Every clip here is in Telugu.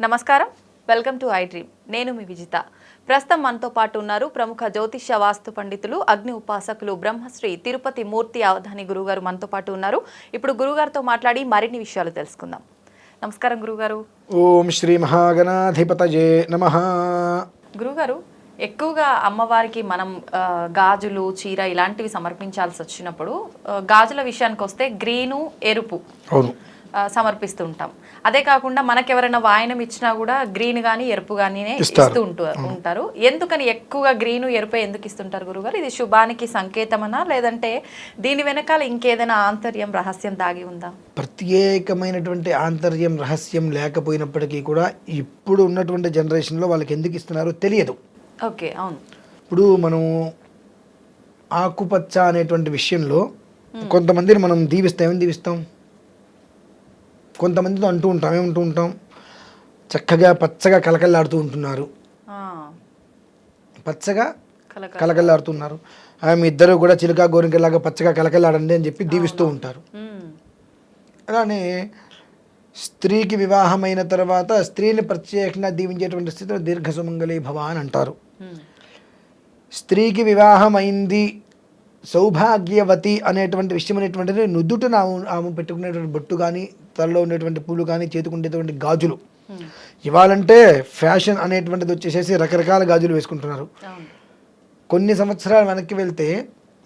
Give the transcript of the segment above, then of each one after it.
నమస్కారం. Welcome to I dream. నేను మీ విజిత. ప్రస్తుతం మనతో పాటు ఉన్నారు ప్రముఖ జ్యోతిష్య వాస్తు పండితులు అగ్ని ఉపాసకులు బ్రహ్మశ్రీ తిరుపతి మూర్తి అవధాని గురుగారు మనతో పాటు ఉన్నారు. ఇప్పుడు గురుగారితో మాట్లాడి మరిన్ని విషయాలు తెలుసుకుందాం. నమస్కారం గురుగారు. ఓం శ్రీ మహాగణాధిపతయే నమ. గురుగారు ఎక్కువగా అమ్మవారికి మనం గాజులు చీర ఇలాంటివి సమర్పించాల్సి వచ్చినప్పుడు గాజుల విషయానికి వస్తే గ్రీను ఎరుపు. అవును. సమర్పిస్తూ ఉంటాం అదే కాకుండా మనకెవరైనా వాయనం ఇచ్చినా కూడా గ్రీన్ కానీ ఎరుపు కానీ. ఇస్తూ ఉంటూ ఉంటారు. ఎందుకని ఎక్కువగా గ్రీన్ ఎరుపే ఎందుకు ఇస్తుంటారు గురుగారు? ఇది శుభానికి సంకేతమనా? లేదంటే దీని వెనకాల ఇంకేదైనా ఆంతర్యం రహస్యం దాగి ఉందా? ప్రత్యేకమైనటువంటి ఆంతర్యం రహస్యం లేకపోయినప్పటికీ కూడా ఇప్పుడు ఉన్నటువంటి జనరేషన్లో వాళ్ళకి ఎందుకు ఇస్తున్నారో తెలియదు. ఓకే అవును. ఇప్పుడు మనం ఆకుపచ్చ అనేటువంటి విషయంలో కొంతమందిని మనం దీవిస్తాం. ఏమని దీవిస్తాం? కొంతమందితో అంటూ ఉంటాం ఏమంటూ ఉంటాం. చక్కగా పచ్చగా కలకల్లాడుతూ ఉంటున్నారు. పచ్చగా కలక కలకల్లాడుతున్నారు. ఆమె ఇద్దరు కూడా చిలుక గోరింకలాగా పచ్చగా కలకల్లాడండి అని చెప్పి దీవిస్తూ ఉంటారు. అలానే స్త్రీకి వివాహమైన తర్వాత స్త్రీని ప్రత్యేకంగా దీవించేటువంటి స్థితిలో దీర్ఘ సుమంగళి భవ అని అంటారు స్త్రీకి వివాహం అయింది సౌభాగ్యవతి అనేటువంటి విషయం అనేటువంటిది నుదుటిన ఆమె ఆమె పెట్టుకునేటువంటి బొట్టు కానీ తలలో ఉండేటువంటి పూలు కానీ చేతుకుండేటువంటి గాజులు. ఉమ్, ఇవాళంటే ఫ్యాషన్ అనేటువంటిది వచ్చేసేసి రకరకాల గాజులు వేసుకుంటున్నారు. కొన్ని సంవత్సరాలు వెనక్కి వెళ్తే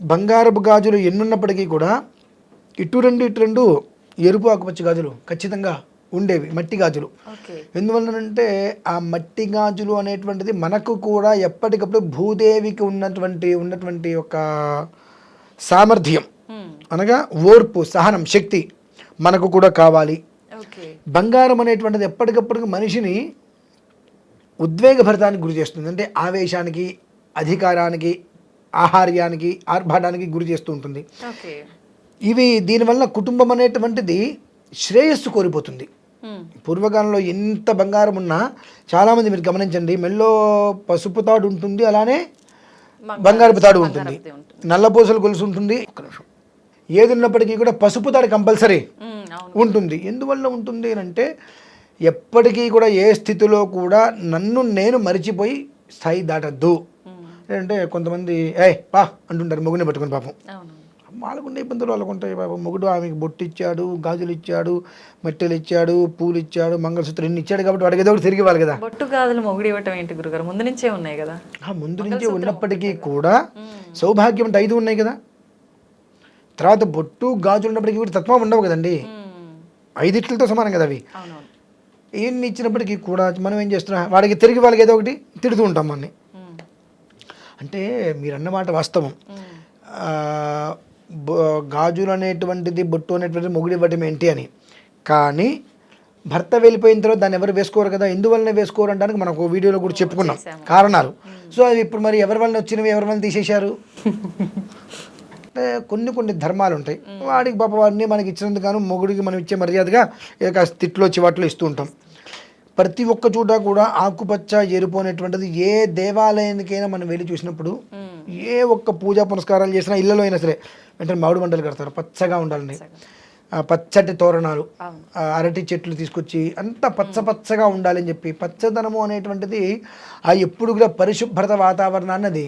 బంగారపు గాజులు ఎన్నున్నప్పటికీ కూడా ఇటు రెండు ఇటు రెండు ఎరుపు ఆకుపచ్చ గాజులు ఖచ్చితంగా ఉండేవి మట్టి గాజులు. ఎందువల్లనంటే ఆ మట్టి గాజులు అనేటువంటిది మనకు కూడా ఎప్పటికప్పుడు భూదేవికి ఉన్నటువంటి ఉన్నటువంటి ఒక సామర్థ్యం. అనగా ఓర్పు సహనం శక్తి మనకు కూడా కావాలి. బంగారం అనేటువంటిది ఎప్పటికప్పుడు మనిషిని ఉద్వేగభరితానికి గురి చేస్తుంది. అంటే ఆవేశానికి అధికారానికి ఆహార్యానికి ఆర్భాటానికి గురి చేస్తూ ఉంటుంది. ఇవి దీనివల్ల కుటుంబం అనేటువంటిది శ్రేయస్సు కోల్పోతుంది. పూర్వకాలంలో ఎంత బంగారం ఉన్నా చాలామంది మీరు గమనించండి మెల్లో పసుపు తాడు ఉంటుంది అలానే బంగారపు తాడు ఉంటుంది. నల్లపూసలు గొలుసు ఉంటుంది. ఒక్క నిమిషం. ఏది ఉన్నప్పటికీ కూడా పసుపు తాడు కంపల్సరీ అవును. ఉంటుంది. ఎందువల్ల ఉంటుంది అని అంటే ఎప్పటికీ కూడా ఏ స్థితిలో కూడా నన్ను నేను మరిచిపోయి స్థాయి దాటద్దు. ఉమ్, అంటే కొంతమంది ఏ పా అంటుంటారు మొగుని పట్టుకుని పాపం. వాళ్ళకుండే ఇబ్బందులు వాళ్ళకు ఉంటాయి పాపం మొగుడు ఆమెకి బొట్టు ఇచ్చాడు గాజులు ఇచ్చాడు మెట్టెలు ఇచ్చాడు పూలు ఇచ్చాడు మంగళసూత్రం ఇన్ని ఇచ్చాడు కాబట్టి వాడికి ఏదో ఒకటి తిరిగి ఇవ్వాలి కదా. బొట్టు గాజులు మొగుడు ఇవ్వటం ఏంటి గురుగారు? ముందు నుంచే ఉన్నాయి కదా. ముందు నుంచే ఉన్నప్పటికీ కూడా సౌభాగ్యం అంటే ఐదు ఉన్నాయి కదా. తర్వాత బొట్టు గాజులు ఉన్నప్పటికీ కూడా తత్వం ఉండవు కదండి. ఐదిట్లతో సమానం కదా అవి. ఈయన్ని ఇచ్చినప్పటికీ కూడా మనం ఏం చేస్తున్నాం? వాడికి తిరిగి వాళ్ళకి ఏదో ఒకటి తిడుతూ ఉంటాం మనని ఉమ్, అంటే మీరు అన్నమాట వాస్తవం గాజులు అనేటువంటిది బొట్టు అనేటువంటిది మొగుడు ఇవ్వటం ఏంటి అని. కానీ భర్త వెళ్ళిపోయిన తర్వాత దాన్ని ఎవరు వేసుకోరు కదా? ఎందువల్లనే వేసుకోరు అనడానికి మనం ఒక వీడియోలో కూడా చెప్పుకున్నాం. కారణాలు. సో అది ఇప్పుడు మరి ఎవరి వల్ల వచ్చినవి ఎవరి వల్ల తీసేశారు? అంటే కొన్ని కొన్ని ధర్మాలు ఉంటాయి. వాడికి పాప వాడిని మనకి ఇచ్చినందుకు గాను మొగుడికి మనం ఇచ్చే మర్యాదగా కాస్త తిట్లో చివాట్లో ఇస్తూ ఉంటాం. ప్రతి ఒక్క చోట కూడా ఆకుపచ్చ ఎరుపు అనేటువంటిది ఏ దేవాలయానికైనా మనం వెళ్ళి చూసినప్పుడు ఏ ఒక్క పూజా పునస్కారాలు చేసినా ఇళ్ళలో అయినా సరే వెంటనే మామిడి మంటలు కడతారు పచ్చగా ఉండాలని. ఆ పచ్చటి తోరణాలు అరటి చెట్లు తీసుకొచ్చి అంత పచ్చ పచ్చగా ఉండాలని చెప్పి పచ్చదనము అనేటువంటిది ఆ ఎప్పుడు కూడా పరిశుభ్రత వాతావరణాన్ని అది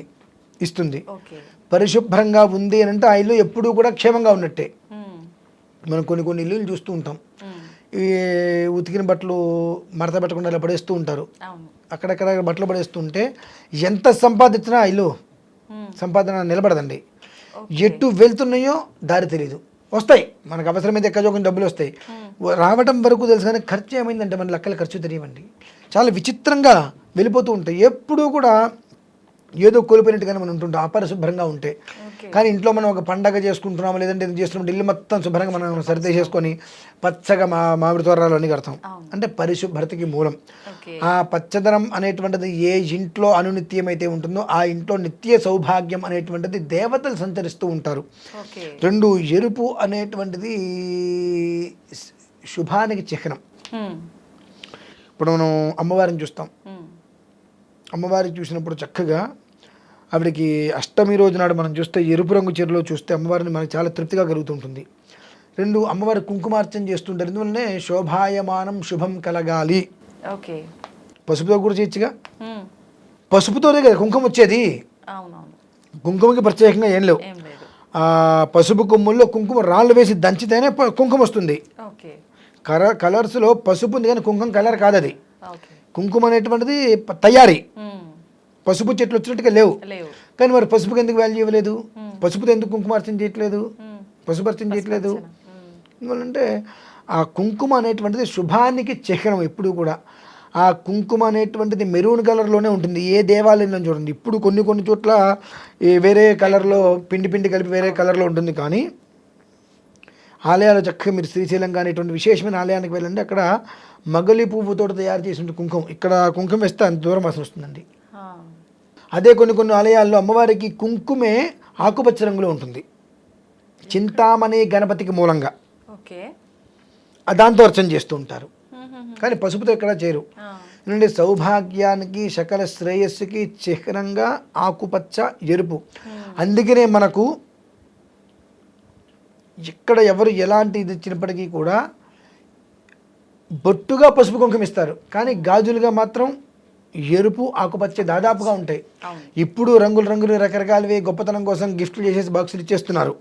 ఇస్తుంది పరిశుభ్రంగా ఉంది అని అంటే ఆ ఇల్లు ఎప్పుడూ కూడా క్షేమంగా ఉన్నట్టే. మనం కొన్ని కొన్ని ఇల్లులు చూస్తూ ఉంటాం. ఈ ఉతికిన బట్టలు మడత పెట్టకుండా ఇలా పడేస్తూ ఉంటారు. అక్కడక్కడ బట్టలు పడేస్తుంటే ఎంత సంపాదించినా ఇల్లు సంపాదన నిలబడదండి. ఎటు వెళ్తున్నాయో దారి తెలియదు వస్తాయి. మనకు అవసరమైతే ఎక్కజోకం డబ్బులు వస్తాయి. రావటం వరకు తెలుసు కానీ ఖర్చు ఏమైందంటే మన లెక్కల ఖర్చు తెలియవండి. చాలా విచిత్రంగా వెళ్ళిపోతూ ఉంటాయి. ఎప్పుడూ కూడా ఏదో కోల్పోయినట్టుగానే మనం ఉంటుంటాం. అపరిశుభ్రంగా ఉంటే. కానీ ఇంట్లో మనం ఒక పండగ చేసుకుంటున్నాము లేదంటే ఇది చేస్తున్నాం ఇల్లు మొత్తం శుభ్రంగా మనం సరిదే చేసుకొని పచ్చగా మా మామిడి తోరణాలు అన్నీ కడతాం. అంటే పరిశుభ్రతకి మూలం. ఆ పచ్చదనం అనేటువంటిది ఏ ఇంట్లో అనునిత్యం అయితే ఉంటుందో ఆ ఇంట్లో నిత్య సౌభాగ్యం అనేటువంటిది దేవతలు సంచరిస్తూ ఉంటారు. రెండు ఎరుపు అనేటువంటిది శుభానికి చిహ్నం. ఉమ్, ఇప్పుడు మనం అమ్మవారిని చూస్తాం. ఉమ్, అమ్మవారికి చూసినప్పుడు చక్కగా ఆవిడకి అష్టమి రోజు నాడు మనం చూస్తే ఎరుపు రంగు చీరలో చూస్తే అమ్మవారిని మనకి చాలా తృప్తిగా కలుగుతుంటుంది. రెండు అమ్మవారి కుంకుమార్చన చేస్తుంటారు. ఎందువల్లనే శోభాయమానం శుభం కలగాలి. ఓకే. పసుపుతో కూడా చేయొచ్చుగా. పసుపుతోనే కదా కుంకుమ వచ్చేది? కుంకుమకి ప్రత్యేకంగా ఏం లేవు. పసుపు కొమ్ముల్లో కుంకుమ రాళ్ళు వేసి దంచితేనే కుంకుమ వస్తుంది. ఓకే. కర కలర్స్లో పసుపు ఉంది కానీ కుంకుమ కలర్ కాదు అది ఓకే. కుంకుమ అనేటువంటిది తయారీ. పసుపు చెట్లు వచ్చినట్టుగా లేవు. కానీ మరి పసుపుకి ఎందుకు వాల్యూ ఇవ్వలేదు? పసుపుతో ఎందుకు కుంకుమార్చన చేయట్లేదు? ఉమ్. పసుపు అర్చన చేయట్లేదు. ఎందువల్లంటే ఆ కుంకుమ అనేటువంటిది శుభానికి చిహ్నం ఎప్పుడు కూడా. ఆ కుంకుమ అనేటువంటిది మెరూన్ కలర్లోనే ఉంటుంది. ఏ దేవాలయంలో చూడండి. ఇప్పుడు కొన్ని కొన్ని చోట్ల ఈ వేరే కలర్లో పిండి పిండి కలిపి వేరే కలర్లో ఉంటుంది. కానీ ఆలయాలు చక్కగా మీరు శ్రీశైలం కానీ ఇటువంటి విశేషమైన ఆలయానికి వెళ్ళండి. అక్కడ మగలి పువ్వుతో తయారు చేసి ఉంటుంది కుంకుమ. ఇక్కడ కుంకుమ వేస్తే అంత దూరం వాసన వస్తుందండి. అదే కొన్ని కొన్ని ఆలయాల్లో అమ్మవారికి కుంకుమే ఆకుపచ్చ రంగులో ఉంటుంది. చింతామణి గణపతికి మూలంగా. దాంతో అర్చన చేస్తూ ఉంటారు. కానీ పసుపుతో ఎక్కడా చేరు. ఎందుకంటే సౌభాగ్యానికి సకల శ్రేయస్సుకి చిహ్నంగా ఆకుపచ్చ ఎరుపు. అందుకనే మనకు ఎక్కడ ఎవరు ఎలాంటి ఇది ఇచ్చినప్పటికీ కూడా బొట్టుగా పసుపు కుంకుమ ఇస్తారు. కానీ గాజులుగా మాత్రం ఎరుపు ఆకుపచ్చ దాదాపుగా ఉంటాయి. ఇప్పుడు రంగులు రంగులు రకరకాలవి గొప్పతనం కోసం గిఫ్ట్లు చేసేసి బాక్సులు ఇచ్చేస్తున్నారు.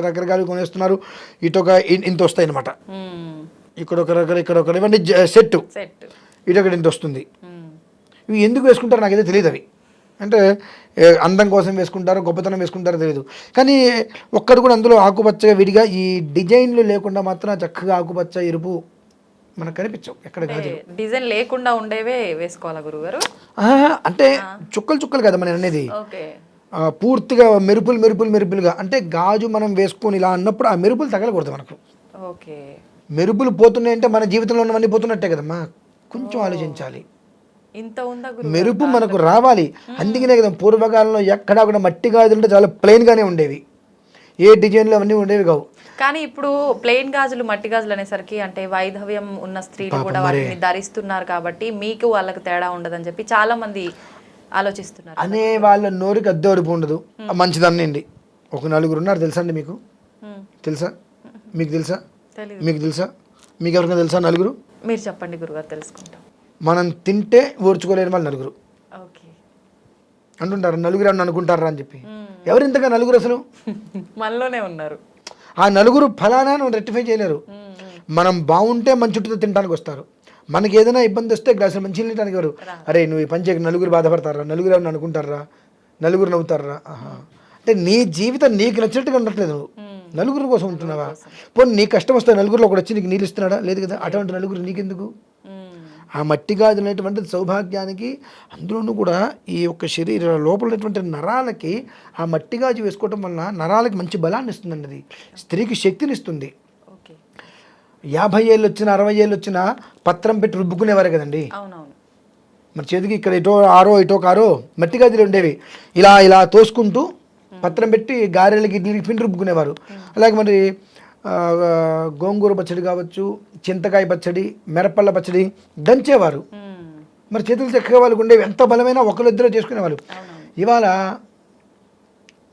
రకరకాలు కొనేస్తున్నారు. ఇటొక ఇ- ఇంత వస్తాయి అనమాట ఉమ్. ఇక్కడ ఒక రకర ఇక్కడ ఒక ఇవన్నీ సెట్ సెట్ ఇటొకటి ఇంత వస్తుంది. ఉమ్. ఇవి ఎందుకు వేసుకుంటారో నాకైతే తెలియదు అవి. అంటే అందం కోసం వేసుకుంటారో గొప్పతనం వేసుకుంటారో తెలియదు. కానీ ఒక్కడు కూడా అందులో ఆకుపచ్చగా విడిగా ఈ డిజైన్లు లేకుండా మాత్రం చక్కగా ఆకుపచ్చ ఎరుపు మనకు కనిపించవు ఎక్కడ గాజులు. డిజైన్ లేకుండా ఉండేవే వేసుకోవాలా గురుగారు అంటే చుక్కలు చుక్కలు కదా మనం అనేది. పూర్తిగా మెరుపులు మెరుపులు మెరుపులుగా. అంటే గాజు మనం వేసుకొని ఇలా అన్నప్పుడు ఆ మెరుపులు తగలకూడదు మనకు. ఓకే. మెరుపులు పోతున్నాయంటే మన జీవితంలో ఉన్నవన్నీ పోతున్నట్టే కదమ్మా. కొంచెం ఆలోచించాలి. ఇంత ఉందా మెరుపు మనకు రావాలి. అందుకనే కదా పూర్వకాలంలో ఎక్కడా కూడా మట్టి గాజులు అంటే చాలా ప్లెయిన్గానే ఉండేవి. ఏ డిజైన్లు అవన్నీ ఉండేవి కావు. కానీ ఇప్పుడు ప్లెయిన్ గాజులు మట్టి గాజులు అనేసరికి అంటే వైధవ్యం ఉన్న స్త్రీలు కూడా వాటిని ధరిస్తున్నారు కాబట్టి మీకు వాళ్ళకి తేడా ఉండదని చెప్పి చాలా మంది ఆలోచిస్తున్నారు. అనే వాళ్ళ నోరుకి అద్దెడుపు ఉండదు. మంచిదన్నండి ఒక నలుగురు ఉన్నారు తెలుసా అండి మీకు. తెలుసా? మీకు తెలుసా? మీకు తెలుసా? మీకు ఎవరికైనా తెలుసా నలుగురు? మీరు చెప్పండి గురుగారు తెలుసుకుంటాం. మనం తింటే ఓర్చుకోలేని వాళ్ళు నలుగురు. అంటుంటారు నలుగురు అని అనుకుంటారా అని చెప్పి. ఎవరు ఇంతగా నలుగురు అసలు? మనలోనే ఉన్నారు. ఆ నలుగురు ఫలానా రెక్టిఫై చేయలేరు. మనం బాగుంటే మన చుట్టూ తినడానికి వస్తారు. మనకి ఏదైనా ఇబ్బంది వస్తే గ్లాసులు మంచి తినడానికి ఎవరు? అరే నువ్వు ఈ పని చేయక నలుగురు బాధపడతారా? నలుగురు ఏమన్నా అనుకుంటారా? నలుగురు నవ్వుతారా? అంటే నీ జీవితం నీకు నచ్చినట్టుగా ఉండట్లేదు నలుగురు కోసం ఉంటున్నావా? పోనీ నీ కష్టం వస్తే నలుగురిలో ఒకటి వచ్చి నీకు నీళ్ళు ఇస్తున్నాడా? లేదు కదా? అటువంటి నలుగురు నీకెందుకు. ఆ మట్టి గాజు అనేటువంటిది సౌభాగ్యానికి అందులోనూ కూడా ఈ యొక్క శరీర లోపల ఉన్నటువంటి నరాలకి ఆ మట్టి గాజు వేసుకోవటం వలన నరాలకి మంచి బలాన్ని ఇస్తుందండి అది. స్త్రీకి శక్తిని ఇస్తుంది. యాభై ఏళ్ళు వచ్చిన అరవై ఏళ్ళు వచ్చిన పత్రం పెట్టి రుబ్బుకునేవారు కదండి. మరి చేతికి ఇక్కడ ఇటో ఆరో ఇటో కారో మట్టి గాజులు ఉండేవి. ఇలా ఇలా తోసుకుంటూ పత్రం పెట్టి గారెలకి ఇడ్లీకి పిండి రుబ్బుకునేవారు. అలాగే మరి గోంగూర పచ్చడి కావచ్చు చింతకాయ పచ్చడి మిరపల్ల పచ్చడి దంచేవారు. మరి చేతులు చక్కగా వాళ్ళకు ఉండేవి. ఎంత బలమైనా ఒకరు ఇద్దరు చేసుకునేవాళ్ళు ఇవాళ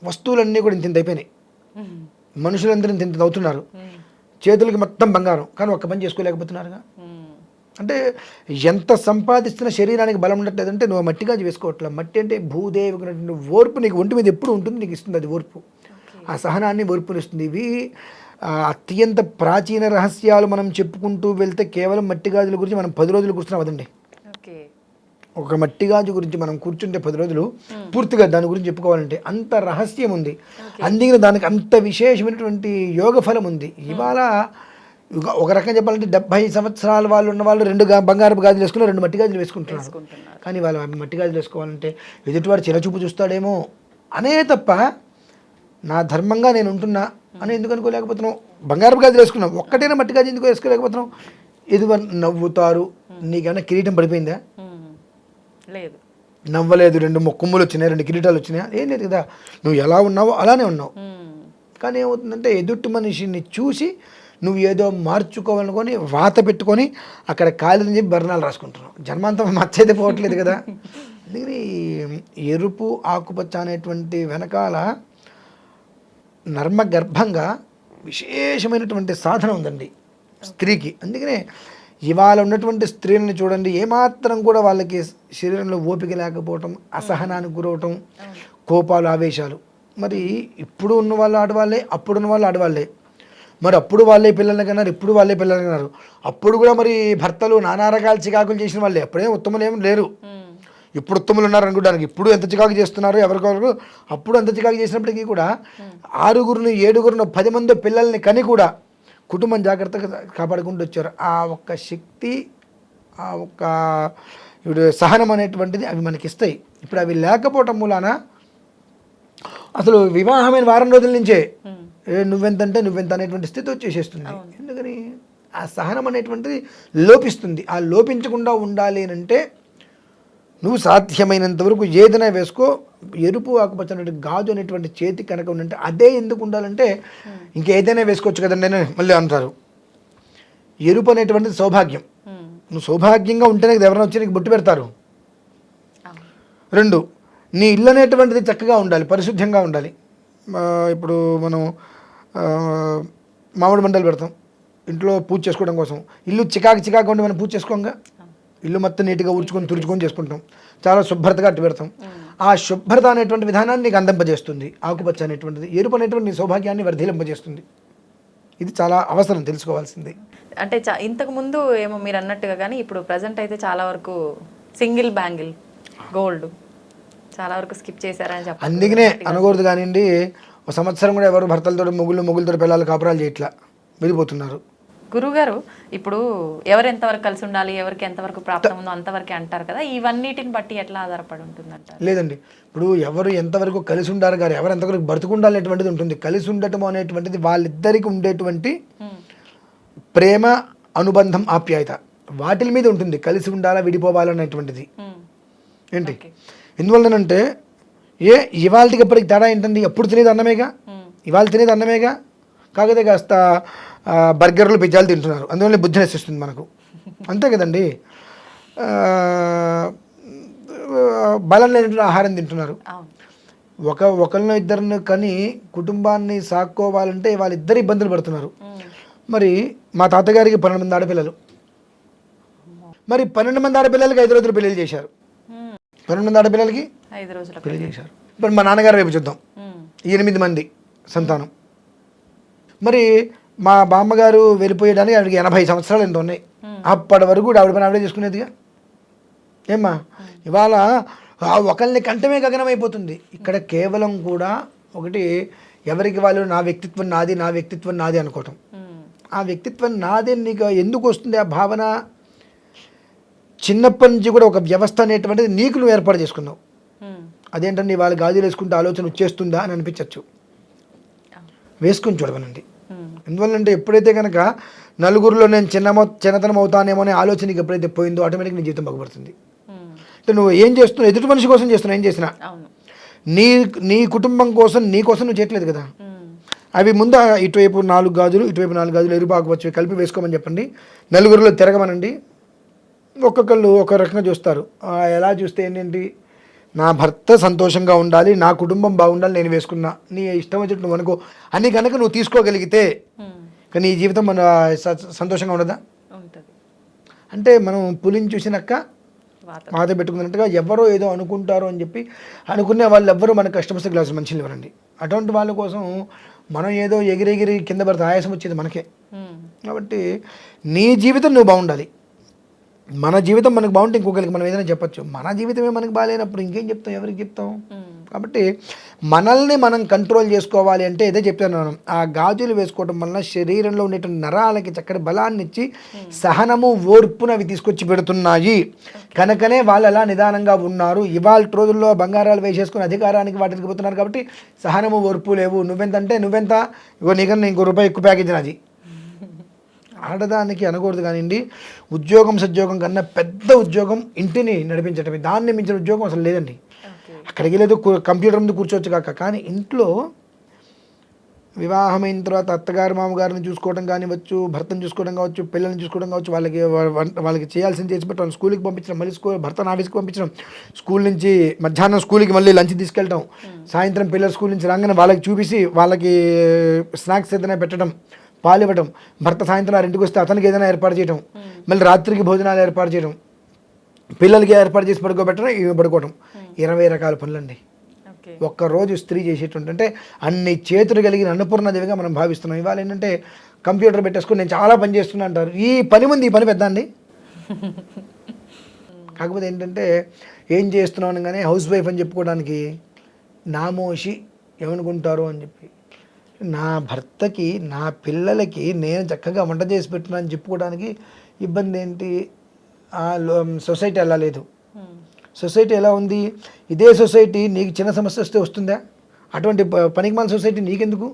వస్తువులన్నీ కూడా ఇంత అయిపోయినాయి. మనుషులందరూ ఇంత అవుతున్నారు. చేతులకి మొత్తం బంగారం. కానీ ఒక్క పని చేసుకోలేకపోతున్నారుగా. అంటే ఎంత సంపాదిస్తున్న శరీరానికి బలం ఉండట్లేదంటే నువ్వు ఆ మట్టి గాజు వేసుకోవట్లే. మట్టి అంటే భూదేవికి ఓర్పు నీకు ఒంటి మీద ఎప్పుడు ఉంటుంది నీకు ఇస్తుంది అది ఓర్పు. ఆ సహనాన్ని ఓర్పునిస్తుంది. ఇవి అత్యంత ప్రాచీన రహస్యాలు మనం చెప్పుకుంటూ వెళ్తే కేవలం మట్టి గాజుల గురించి మనం పది రోజులు కూర్చున్నాం అదండి. ఒక మట్టి గాజు గురించి మనం కూర్చుంటే పది రోజులు పూర్తిగా దాని గురించి చెప్పుకోవాలంటే అంత రహస్యం ఉంది. అందుకని దానికి అంత విశేషమైనటువంటి యోగ ఫలం ఉంది. ఇవాళ ఒక- రకంగా చెప్పాలంటే డెబ్బై సంవత్సరాల వాళ్ళు ఉన్న వాళ్ళు రెండు బంగారపు గాజులు వేసుకుని రెండు మట్టి గాజులు వేసుకుంటున్నారు. కానీ వాళ్ళు మట్టి గాజులు వేసుకోవాలంటే ఎదుటివాడు చిరచూపు చూస్తాడేమో అనే తప్ప నా ధర్మంగా నేను ఉంటున్నా అని ఎందుకు అనుకోలేకపోతున్నావు? బంగారపు గాజులు వేసుకున్నావు. ఒక్కటైనా మట్టి గాజు ఎందుకు వేసుకోలేకపోతున్నావు? ఎదురు నవ్వుతారు. నీకేమైనా కిరీటం పడిపోయిందా. లేదు. నవ్వలేదు. రెండు మొ- కొమ్ములు వచ్చినాయి. రెండు కిరీటాలు వచ్చినాయా. ఏం లేదు కదా. నువ్వు ఎలా ఉన్నావో అలానే ఉన్నావు. కానీ ఏమవుతుందంటే ఎదుటి మనిషిని చూసి నువ్వు ఏదో మార్చుకోవాలనుకొని వాత పెట్టుకొని అక్కడ కాలిని చెప్పి బర్ణాలు రాసుకుంటున్నావు. జన్మాంతం మచ్చైతే పోవట్లేదు కదా. అందుకని ఎరుపు ఆకుపచ్చ అనేటువంటి వెనకాల నర్మ గర్భంగా విశేషమైనటువంటి సాధన ఉందండి స్త్రీకి. అందుకనే ఇవాళ ఉన్నటువంటి స్త్రీలను చూడండి ఏమాత్రం కూడా వాళ్ళకి శరీరంలో ఓపిక లేకపోవటం అసహనానికి గురవటం కోపాలు ఆవేశాలు. మరి ఇప్పుడు ఉన్న వాళ్ళు ఆడవాళ్ళే అప్పుడు ఉన్న వాళ్ళు ఆడవాళ్ళే. మరి అప్పుడు వాళ్ళే పిల్లల్ని కన్నారు ఇప్పుడు వాళ్ళే పిల్లల్ని కన్నారు. అప్పుడు కూడా మరి భర్తలు నానా రకాల చికాకులు చేసిన వాళ్ళే. అప్పుడే ఉత్తములు ఏమి లేరు. ఇప్పుడు ఉత్తములు ఉన్నారు అనుకోవడానికి ఇప్పుడు ఎంత చికాకు చేస్తున్నారు ఎవరికొరకు అప్పుడు అంత చికాకు చేసినప్పటికీ కూడా ఆరుగురిని ఏడుగురిని పది మంది పిల్లల్ని కని కూడా కుటుంబం జాగ్రత్తగా కాపాడుకుంటూ వచ్చారు. ఆ ఒక్క శక్తి ఆ ఒక్క ఇప్పుడు సహనం అనేటువంటిది అవి మనకి ఇస్తాయి ఇప్పుడు అవి లేకపోవటం మూలాన అసలు వివాహమైన వారం రోజుల నుంచే నువ్వెంతంటే నువ్వెంత అనేటువంటి స్థితి వచ్చేసేస్తుంది. ఎందుకని? ఆ సహనం అనేటువంటిది లోపిస్తుంది. ఆ లోపించకుండా ఉండాలి అని అంటే నువ్వు సాధ్యమైనంత వరకు ఏదైనా వేసుకో. ఎరుపు ఆకుపచ్చ గాజు అనేటువంటి చేతి కనుక ఉందంటే అదే ఎందుకు ఉండాలంటే ఇంకేదైనా వేసుకోవచ్చు కదండి అని మళ్ళీ అంటారు. ఎరుపు అనేటువంటిది సౌభాగ్యం. ఉమ్, నువ్వు సౌభాగ్యంగా ఉంటేనే ఎవరైనా వచ్చి నీకు బొట్టు పెడతారు. రెండు నీ ఇల్లు అనేటువంటిది చక్కగా ఉండాలి పరిశుద్ధంగా ఉండాలి. ఇప్పుడు మనం మామిడి మండలు పెడతాం. ఇంట్లో పూజ చేసుకోవడం కోసం. ఇల్లు చికాకు చికాకు ఉండి మనం పూజ చేసుకోంగా? ఇల్లు మొత్తం నీట్గా ఊడ్చుకొని తుడుచుకొని చేసుకుంటాం. చాలా శుభ్రతగా అట్టు పెడతాం. ఆ శుభ్రత అనేటువంటి విధానాన్ని నీకు అందింపజేస్తుంది. ఆకుపచ్చ అనేటువంటిది ఎరుపు అనేటువంటి నీ సౌభాగ్యాన్ని వర్ధిలింపజేస్తుంది. ఇది చాలా అవసరం తెలుసుకోవాల్సింది. అంటే ఇంతకు ముందు ఏమో మీరు అన్నట్టుగా కానీ ఇప్పుడు ప్రజెంట్ అయితే చాలా వరకు సింగిల్ బ్యాంగిల్ గోల్డ్. చాలా వరకు స్కిప్ చేశారని చెప్పారు అందుకనే అనకూడదు కానివ్వండి ఒక సంవత్సరం కూడా ఎవరు భర్తలతో మొగుళ్ళు మొగులతో పిల్లలు కాపురాలు చేయట్లా. వెళ్ళిపోతున్నారు. గురుగారు ఇప్పుడు ఎవరు ఎంతవరకు కలిసి ఉండాలి ఎవరికి ఎంతవరకు ప్రాప్తం ఉందో అంతవరకే అంటారు కదా ఇవన్నిటిని బట్టి ఎట్లా ఆధారపడి ఉంటుందంటారు? లేదండి. ఇప్పుడు ఎవరు ఎంతవరకు కలిసి ఉండాలి గారు ఎవరు ఎంతవరకు బ్రతుకుండాలనేటువంటిది ఉంటుంది. కలిసి ఉండటం అనేటువంటిది వాళ్ళిద్దరికి ఉండేటువంటి ప్రేమ అనుబంధం ఆప్యాయత వాటిల మీద ఉంటుంది. కలిసి ఉండాలా విడిపోవాలనేటువంటిది ఏంటి. ఎందువల్లనంటే ఏ ఇవాళకి ఎప్పటికి తేడా ఏంటండి? ఎప్పుడు తినేది అన్నమేగా? ఇవాళ తినేది అన్నమేగా? కాకపోతే కాస్త బర్గర్లు పిజ్జాలు తింటున్నారు. అందువల్ల బుద్ధి నశిస్తుంది మనకు. అంతే కదండి. బలం లేనటువంటి ఆహారం తింటున్నారు. ఒక ఒకరిని ఇద్దరిని కని కుటుంబాన్ని సాక్కోవాలంటే వాళ్ళిద్దరు ఇబ్బందులు పడుతున్నారు. మరి మా తాతగారికి పన్నెండు మంది ఆడపిల్లలు. మరి పన్నెండు మంది ఆడపిల్లలకి ఐదు రోజులు పెళ్ళిళ్ళు చేశారు. పన్నెండు మంది ఆడపిల్లలకి ఐదు రోజులకు పెళ్ళి చేశారు. ఇప్పుడు మా నాన్నగారు వైపు చూద్దాం. ఎనిమిది మంది సంతానం. మరి మా బామ్మగారు వెళ్ళిపోయడానికి ఆవిడకి ఎనభై సంవత్సరాలు ఎంత ఉన్నాయి. అప్పటి వరకు కూడా ఆవిడ పని ఆవిడే చేసుకునేదిగా. ఏమ్మా ఇవాళ ఒకరిని కంటమే గగనమైపోతుంది. ఇక్కడ కేవలం కూడా ఒకటి ఎవరికి వాళ్ళు నా వ్యక్తిత్వం నాది నా వ్యక్తిత్వం నాది అనుకోవటం. ఆ వ్యక్తిత్వం నాది నీకు ఎందుకు వస్తుంది ఆ భావన? చిన్నప్పటి నుంచి కూడా ఒక వ్యవస్థ అనేటువంటిది నీకు నువ్వు ఏర్పాటు చేసుకున్నావు. అదేంటండి వాళ్ళు గాజులు వేసుకుంటే ఆలోచన వచ్చేస్తుందా అని అనిపించవచ్చు. వేసుకుని చూడమనండి. ఎందువల్లంటే ఎప్పుడైతే కనుక నలుగురిలో నేను చిన్న చిన్నతనం అవుతానేమో అనే ఆలోచన నీకు ఎప్పుడైతే పోయిందో ఆటోమేటిక్ నీ జీవితం బాగుపడుతుంది అంటే నువ్వు ఏం చేస్తున్నావు? ఎదుటి మనిషి కోసం చేస్తున్నావు ఏం చేసినా? నీ నీ కుటుంబం కోసం నీ కోసం నువ్వు చేయట్లేదు కదా? అవి ముందు ఇటువైపు నాలుగు గాజులు ఇటువైపు నాలుగు గాజులు ఎరుపాకు వచ్చి కలిపి వేసుకోమని చెప్పండి. నలుగురిలో తిరగమనండి. ఒక్కొక్కళ్ళు ఒక రకంగా చూస్తారు. ఎలా చూస్తే ఏంటంటి నా భర్త సంతోషంగా ఉండాలి నా కుటుంబం బాగుండాలి నేను వేసుకున్నా నీ ఇష్టం వచ్చినట్టు నువ్వు అనుకో. అని కనుక నువ్వు తీసుకోగలిగితే కానీ నీ జీవితం మన సంతోషంగా ఉండదా? అంటే మనం పులిని చూసినాక మాత పెట్టుకున్నట్టుగా ఎవరో ఏదో అనుకుంటారు అని చెప్పి అనుకునే వాళ్ళు ఎవ్వరూ మన కస్టమర్స్ గ్లాసు మంచిలు ఇవ్వరండి అటువంటి వాళ్ళ కోసం మనం ఏదో ఎగిరెగిరి కింద పడితే ఆయాసం వచ్చేది మనకే. కాబట్టి నీ జీవితం నువ్వు బాగుండాలి. మన జీవితం మనకు బాగుంటే ఇంకొకరికి మనం ఏదైనా చెప్పొచ్చు. మన జీవితమే మనకు బాగాలేనప్పుడు ఇంకేం చెప్తాం? ఎవరికి చెప్తాం? కాబట్టి మనల్ని మనం కంట్రోల్ చేసుకోవాలి అంటే ఇదే చెప్తాను మనం ఆ గాజులు వేసుకోవడం వలన శరీరంలో ఉండేటువంటి నరాలకి చక్కటి బలాన్ని ఇచ్చి సహనము ఓర్పును అవి తీసుకొచ్చి పెడుతున్నాయి. కనుకనే వాళ్ళు అలా నిదానంగా ఉన్నారు. ఇవాళ రోజుల్లో బంగారాలు వేసేసుకుని అధికారానికి వాటికి పోతున్నారు కాబట్టి సహనము ఓర్పు లేవు. నువ్వెంత అంటే నువ్వెంత? ఇగో నీకన్నా ఇంకో రూపాయి ఎక్కువ ప్యాకేజ్ నాది ఆడదానికి అనకూడదు కానివ్వండి ఉద్యోగం సద్యోగం కన్నా పెద్ద ఉద్యోగం ఇంటిని నడిపించటమే. దాన్ని మించిన ఉద్యోగం అసలు లేదండి. అక్కడికి లేదు కు- కంప్యూటర్ ముందు కూర్చోవచ్చు కాక. కానీ ఇంట్లో వివాహమైన తర్వాత అత్తగారు మామగారిని చూసుకోవడం కానివచ్చు భర్తను చూసుకోవడం కావచ్చు పిల్లల్ని చూసుకోవడం కావచ్చు వాళ్ళకి వాళ్ళకి చేయాల్సింది చేసి పెట్టడం స్కూల్కి పంపించడం మళ్ళీ స్కూల్ భర్తను ఆఫీస్కి పంపించడం స్కూల్ నుంచి మధ్యాహ్నం స్కూల్కి మళ్ళీ లంచ్ తీసుకెళ్ళటం సాయంత్రం పిల్లల స్కూల్ నుంచి రాగానే వాళ్ళకి చూపిసి వాళ్ళకి స్నాక్స్ ఏదైనా పెట్టడం పాలు ఇవ్వడం భర్త సాయంత్రం ఆరింటికి వస్తే అతనికి ఏదైనా ఏర్పాటు చేయడం మళ్ళీ రాత్రికి భోజనాలు ఏర్పాటు చేయడం పిల్లలకి ఏర్పాటు చేసి పడుకోబెట్టడం ఇవి పడుకోవడం ఇరవై రకాల పనులండి. ఒక్కరోజు స్త్రీ చేసేటువంటి అంటే అన్ని చేతులు కలిగిన అన్నపూర్ణదేవిగా మనం భావిస్తున్నాం. ఇవాళ ఏంటంటే కంప్యూటర్ పెట్టేసుకుని నేను చాలా పని చేస్తున్నా అంటారు. ఈ పని ముందు ఈ పని పెద్ద అండి? కాకపోతే ఏంటంటే ఏం చేస్తున్నావు అనగానే హౌస్ వైఫ్ అని చెప్పుకోవడానికి నామోషి ఏమనుకుంటారు అని చెప్పి. నా భర్తకి నా పిల్లలకి నేను చక్కగా వంట చేసి పెట్టినా అని చెప్పుకోవడానికి ఇబ్బంది ఏంటి? సొసైటీ అలా లేదు. సొసైటీ ఎలా ఉంది? ఇదే సొసైటీ నీకు చిన్న సమస్య వస్తే వస్తుందా? అటువంటి పనికిమాల సొసైటీ నీకెందుకు?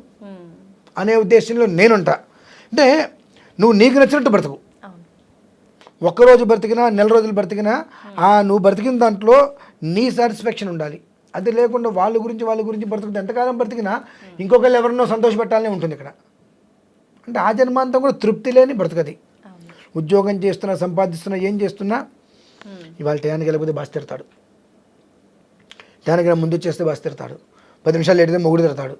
అనే ఉద్దేశంలో నేనుంటా. అంటే నువ్వు నీకు నచ్చినట్టు బ్రతుకు. ఒక్కరోజు బ్రతికినా నెల రోజులు బ్రతికినా ఆ నువ్వు బ్రతికిన దాంట్లో నీ సాటిస్ఫాక్షన్ ఉండాలి. అది లేకుండా వాళ్ళ గురించి వాళ్ళ గురించి బ్రతుకుతే ఎంతకాలం బ్రతికినా ఇంకొకళ్ళు ఎవరినో సంతోషపెట్టాలనే ఉంటుంది ఇక్కడ. అంటే ఆ జన్మాంతం కూడా తృప్తి లేని బ్రతకది. ఉద్యోగం చేస్తున్నా సంపాదిస్తున్నా ఏం చేస్తున్నా. ఇవాళ టయానికి వెళ్ళకపోతే బాస్ తిడతాడు. టయానికి ముందు చేస్తే బాస్ తిడతాడు. పది నిమిషాలు లేటితే మొగుడు తిడతాడు.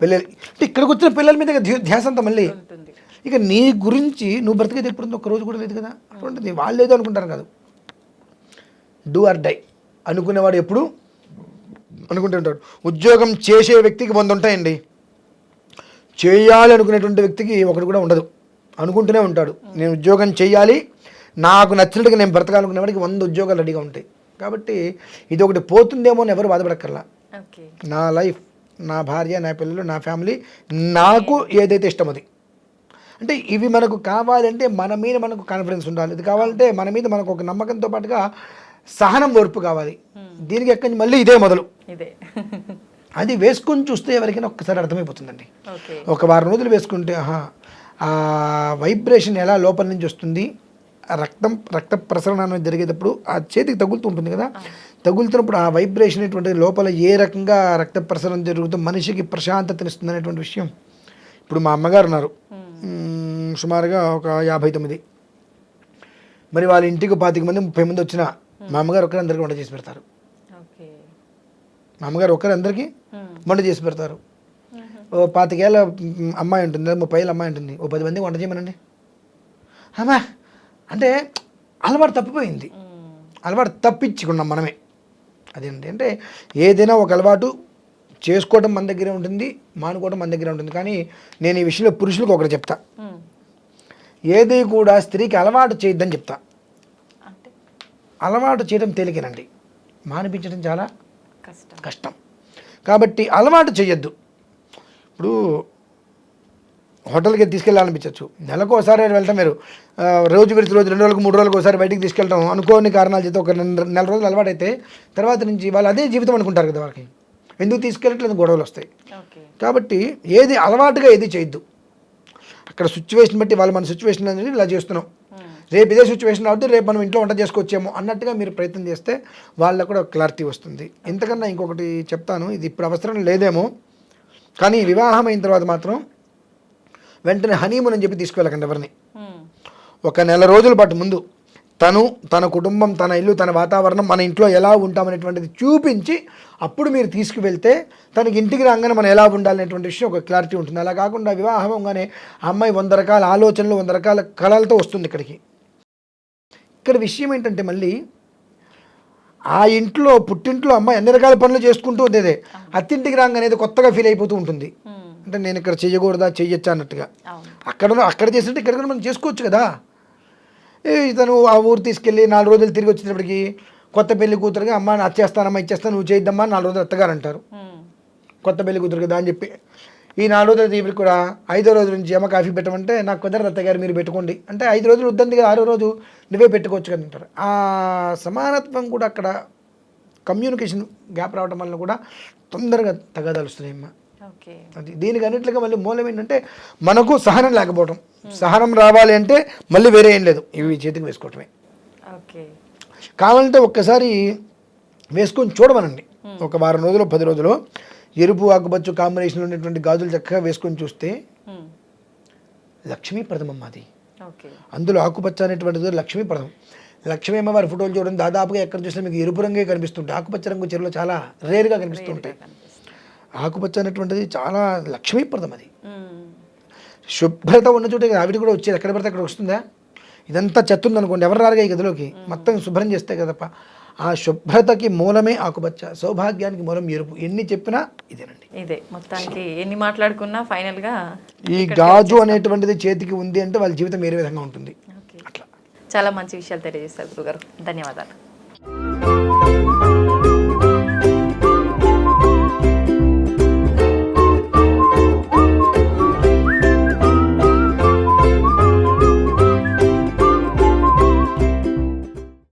పిల్లలు అంటే ఇక్కడికి వచ్చిన పిల్లల మీద ధ్యాస అంతా మళ్ళీ. ఇక నీ గురించి నువ్వు బ్రతికేది ఎప్పుడు ఒక్క రోజు కూడా లేదు కదా. అటువంటిది. వాళ్ళు ఏదో అనుకుంటారు కాదు. Do or die. అనుకునేవాడు ఎప్పుడు? అనుకుంటూ ఉంటాడు. ఉద్యోగం చేసే వ్యక్తికి వంద ఉంటాయండి. చేయాలి అనుకునేటువంటి వ్యక్తికి ఒకటి కూడా ఉండదు. అనుకుంటూనే ఉంటాడు. నేను ఉద్యోగం చేయాలి. నాకు నచ్చినట్టుగా నేను బ్రతకాలనుకునే వాడికి వంద ఉద్యోగాలు రెడీగా ఉంటాయి. కాబట్టి ఇది ఒకటి పోతుందేమో అని ఎవరు బాధపడక్కర్లా. నా లైఫ్ నా భార్య నా పిల్లలు నా ఫ్యామిలీ నాకు ఏదైతే ఇష్టం అది. అంటే ఇవి మనకు కావాలంటే మన మీద మనకు కాన్ఫిడెన్స్ ఉండాలి. ఇది కావాలంటే మన మీద మనకు ఒక నమ్మకంతో పాటుగా సహనం ఓర్పు కావాలి. దీనికి ఎక్కడి నుంచి? మళ్ళీ ఇదే మొదలు. ఇదే. అది వేసుకొని చూస్తే ఎవరికైనా ఒక్కసారి అర్థమైపోతుందండి. ఒక వారం రోజులు వేసుకుంటే ఆ వైబ్రేషన్ ఎలా లోపల నుంచి వస్తుంది? రక్తం రక్త ప్రసరణ అనేది జరిగేటప్పుడు ఆ చేతికి తగులుతూ ఉంటుంది కదా. తగులుతున్నప్పుడు ఆ వైబ్రేషన్ అనేటువంటిది లోపల ఏ రకంగా రక్త ప్రసరణ జరుగుతుందో మనిషికి ప్రశాంతతనిస్తుంది అనేటువంటి విషయం. ఇప్పుడు మా అమ్మగారు ఉన్నారు. సుమారుగా ఒక యాభై తొమ్మిది. మరి వాళ్ళ ఇంటికి పాతిక మంది ముప్పై మంది వచ్చినా మా అమ్మగారు ఒక్కరందరికీ వంట చేసి పెడతారు. ఓకే. మా అమ్మగారు ఒక్కరందరికీ వంట చేసి పెడతారు. ఓ పాతికేళ్ళ అమ్మాయి ఉంటుంది ముప్పై ఏళ్ళ అమ్మాయి ఉంటుంది. ఓ పది మంది వంట చేయమనండి. అమ్మా అంటే అలవాటు తప్పిపోయింది. అలవాటు తప్పించుకున్నాం మనమే. అదేంటి అంటే ఏదైనా ఒక అలవాటు చేసుకోవడం మన దగ్గరే ఉంటుంది మానుకోవడం మన దగ్గరే ఉంటుంది. కానీ నేను ఈ విషయంలో పురుషులకు ఒకటి చెప్తా. ఏది కూడా స్త్రీకి అలవాటు చేయొద్దని చెప్తా. అలవాటు చేయడం తేలికేనండి. మానిపించడం చాలా కష్టం. కష్టం. కాబట్టి అలవాటు చేయొద్దు. ఇప్పుడు హోటల్కి తీసుకెళ్ళాలనిపించవచ్చు నెలకు ఒకసారి వెళ్తాం మీరు రోజు విడిచి రోజు రెండు రోజులకు మూడు రోజులకు ఒకసారి బయటికి తీసుకెళ్ళటం అనుకోని కారణాల చేత ఒక నెల రోజులు అలవాటైతే తర్వాత నుంచి వాళ్ళు అదే జీవితం అనుకుంటారు కదా వాళ్ళకి. ఎందుకు తీసుకెళ్ళట్లేదు? గొడవలు వస్తాయి. కాబట్టి ఏది అలవాటుగా ఏది చేయొద్దు. అక్కడ సిచ్యువేషన్ బట్టి వాళ్ళు మన సిచ్యువేషన్ అనేది ఇలా చేస్తున్నాం. రేపు ఇదే సిచ్యువేషన్ అవుతే రేపు మనం ఇంట్లో వంట చేసుకోవచ్చేమో అన్నట్టుగా మీరు ప్రయత్నం చేస్తే వాళ్ళకు కూడా క్లారిటీ వస్తుంది. ఇంతకన్నా ఇంకొకటి చెప్తాను ఇది ఇప్పుడు అవసరం లేదేమో కానీ వివాహం అయిన తర్వాత మాత్రం వెంటనే హనీమూన్ అని చెప్పి తీసుకువెళ్ళకండి ఎవరిని. ఒక నెల రోజుల పాటు ముందు తను తన కుటుంబం తన ఇల్లు తన వాతావరణం మన ఇంట్లో ఎలా ఉంటామనేటువంటిది చూపించి అప్పుడు మీరు తీసుకువెళ్తే తనకి ఇంటికి రాగానే మనం ఎలా ఉండాలనేటువంటి విషయం ఒక క్లారిటీ ఉంటుంది. అలా కాకుండా వివాహం అవగానే ఆ అమ్మాయి వంద రకాల ఆలోచనలు వంద రకాల కళలతో వస్తుంది ఇక్కడికి. ఇక్కడ విషయం ఏంటంటే మళ్ళీ ఆ ఇంట్లో పుట్టింట్లో అమ్మాయి అన్ని రకాల పనులు చేసుకుంటూ ఉండేదే. అత్తింటికి రాగానే ఏదో కొత్తగా ఫీల్ అయిపోతూ ఉంటుంది. అంటే నేను ఇక్కడ చేయకూడదా చెయ్యొచ్చా అన్నట్టుగా. అక్కడ అక్కడ చేసినట్టు ఇక్కడ కూడా మనం చేసుకోవచ్చు కదా. ఏ ఇతను ఆ ఊరు తీసుకెళ్ళి నాలుగు రోజులు తిరిగి వచ్చేటప్పటికి కొత్త పెళ్ళి కూతురుగా అమ్మ అచ్చేస్తానమ్మా ఇచ్చేస్తాను నువ్వు చేయిద్దమ్మా అని నాలుగు రోజులు అత్తగారు అంటారు. కొత్త పెళ్ళి కూతురు కదా అని చెప్పి ఈ నాలుగు రోజులు తీపి కూడా ఐదో రోజు నుంచి అమ్మ కాఫీ పెట్టమంటే నాకు కుదరదు అత్తగారు మీరు పెట్టుకోండి. అంటే ఐదు రోజులు వద్దంది కదా ఆరో రోజు నువ్వే పెట్టుకోవచ్చు కదా అంటారు. ఆ సమానత్వం కూడా అక్కడ కమ్యూనికేషన్ గ్యాప్ రావడం వల్ల కూడా తొందరగా తగదలుస్తున్నాయి అమ్మ. ఓకే. అది దీనికి అన్నిట్లుగా మళ్ళీ మూలం ఏంటంటే మనకు సహనం లేకపోవడం సహనం రావాలి అంటే మళ్ళీ వేరే ఏం లేదు. ఇవి చేతికి వేసుకోవటమే. ఓకే. కావాలంటే ఒక్కసారి వేసుకొని చూడమనండి. ఒక వారం రోజులు పది రోజులు ఎరుపు ఆకుపచ్చు కాంబినేషన్ ఉన్నటువంటి గాజులు చక్కగా వేసుకొని చూస్తే లక్ష్మీప్రదం అమ్మ అది అందులో ఆకుపచ్చ అనేటువంటిది లక్ష్మీప్రదం లక్ష్మీ అమ్మవారి ఫోటోలు చూడండి దాదాపుగా ఎక్కడ చూసినా మీకు ఎరుపు రంగే కనిపిస్తుంటాయి. ఆకుపచ్చ రంగు చెరువులో చాలా రేరుగా కనిపిస్తుంటాయి ఆకుపచ్చ అనేటువంటిది చాలా లక్ష్మీప్రదం అది. శుభ్రత ఉన్న చోట ఆవిడ కూడా వచ్చేది. ఎక్కడ పడితే అక్కడ వస్తుందా? ఇదంతా చెత్త ఉందనుకోండి ఎవరు రారుగా ఈ గదిలోకి? మొత్తం శుభ్రం చేస్తే కదప్ప. ఆ శుభ్రతకి మూలమే ఆకుపచ్చ సౌభాగ్యానికి మూలం ఎరుపు. ఎన్ని చెప్పినా ఇదేనండి. ఇదే. మొత్తానికి ఎన్ని మాట్లాడుకున్నా ఫైనల్గా ఈ గాజు అనేటువంటిది చేతికి ఉంది అంటే వాళ్ళ జీవితం వేరే విధంగా ఉంటుంది? అట్లా చాలా మంచి విషయాలు తెలియజేస్తారు గురుగారు. ధన్యవాదాలు.